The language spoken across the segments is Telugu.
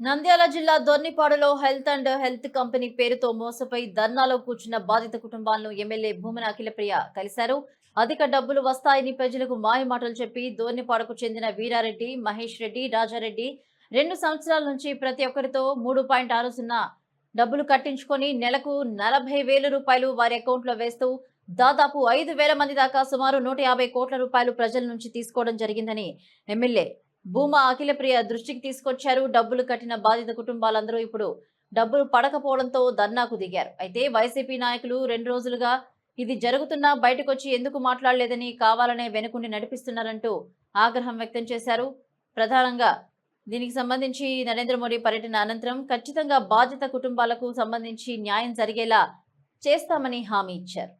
నంద్యాల జిల్లా దొర్నిపాడులో హెల్త్ అండ్ హెల్త్ కంపెనీ పేరుతో మోసపై ధర్నాలో కూర్చున్న బాధిత కుటుంబాలను ఎమ్మెల్యే భూమన అఖిలప్రియ కలిశారు. అధిక డబ్బులు వస్తాయని ప్రజలకు మాయమాటలు చెప్పి దోర్నిపాడుకు చెందిన వీరారెడ్డి మహేష్ రెడ్డి రాజారెడ్డి రెండు సంవత్సరాల నుంచి ప్రతి ఒక్కరితో మూడు పాయింట్ ఆరు సున్నా డబ్బులు కట్టించుకొని నెలకు నలభై వేల రూపాయలు వారి అకౌంట్లో వేస్తూ దాదాపు ఐదు వేల మంది దాకా సుమారు నూట యాభై కోట్ల రూపాయలు ప్రజల నుంచి తీసుకోవడం జరిగిందని ఎమ్మెల్యే భూమా అఖిలప్రియ దృష్టికి తీసుకొచ్చారు. డబ్బులు కట్టిన బాధిత కుటుంబాలందరూ ఇప్పుడు డబ్బులు పడకపోవడంతో ధర్నాకు దిగారు. అయితే వైసీపీ నాయకులు రెండు రోజులుగా ఇది జరుగుతున్నా బయటకొచ్చి ఎందుకు మాట్లాడలేదని కావాలనే వెనుకుండి నడిపిస్తున్నారంటూ ఆగ్రహం వ్యక్తం చేశారు. ప్రధానంగా దీనికి సంబంధించి నరేంద్ర మోడీ పర్యటన అనంతరం ఖచ్చితంగా బాధిత కుటుంబాలకు సంబంధించి న్యాయం జరిగేలా చేస్తామని హామీ ఇచ్చారు.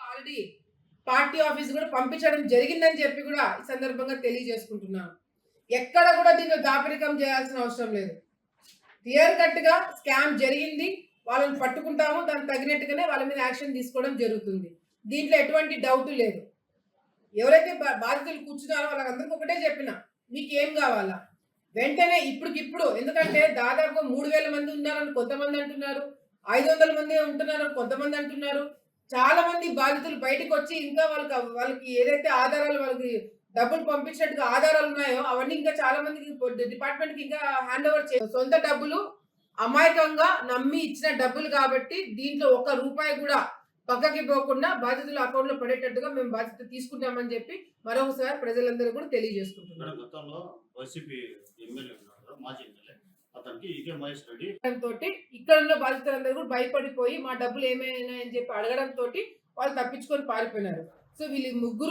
ఆల్రెడీ పార్టీ ఆఫీస్ కూడా పంపించడం జరిగిందని చెప్పి కూడా ఈ సందర్భంగా తెలియజేసుకుంటున్నాను ఎక్కడ కూడా దీన్ని దాపరికం చేయాల్సిన అవసరం లేదు. క్లియర్ కట్గా స్కామ్ జరిగింది వాళ్ళని పట్టుకుంటాము దానికి తగినట్టుగానే వాళ్ళ మీద యాక్షన్ తీసుకోవడం జరుగుతుంది. దీంట్లో ఎటువంటి డౌట్ లేదు. ఎవరైతే బా- బాధితులు కూర్చున్నారో వాళ్ళందరికీ ఒకటే చెప్పిన మీకు ఏం కావాలా? వెంటనే ఇప్పటికిప్పుడు ఎందుకంటే దాదాపు మూడు వేల మంది ఉన్నారని కొంతమంది అంటున్నారు ఐదు వందల మంది ఉంటున్నారని కొంతమంది అంటున్నారు. చాలా మంది బాధితులు బయటకు వచ్చి ఇంకా వాళ్ళకి వాళ్ళకి ఏదైతే ఆధారాలు వాళ్ళకి డబ్బులు పంపించినట్టుగా ఆధారాలు ఉన్నాయో అవన్నీ ఇంకా చాలా మందికి డిపార్ట్మెంట్కి ఇంకా హ్యాండ్ ఓవర్ చే సొంత డబ్బులు అమాయకంగా నమ్మి ఇచ్చిన డబ్బులు కాబట్టి దీంట్లో ఒక్క రూపాయి కూడా పక్కకి పోకుండా బాధితుల అకౌంట్లో పడేటట్టుగా మేము బాధ్యత తీసుకుంటామని చెప్పి మరొకసారి ప్రజలందరూ కూడా తెలియజేసుకుంటున్నాం. గతంలో వైసీపీ ఎమ్మెల్యే కదా, మాజీ ఎమ్మెల్యే. అతనికి మహేష్ రెడ్డి. తోటి ఇక్కడ ఉన్న బాధితులందరూ కూడా భయపడిపోయి మా డబ్బులు ఏమైనా అని చెప్పి అడగడం తోటి వాళ్ళు తప్పించుకొని పారిపోయినారు. సో వీళ్ళు ముగ్గురు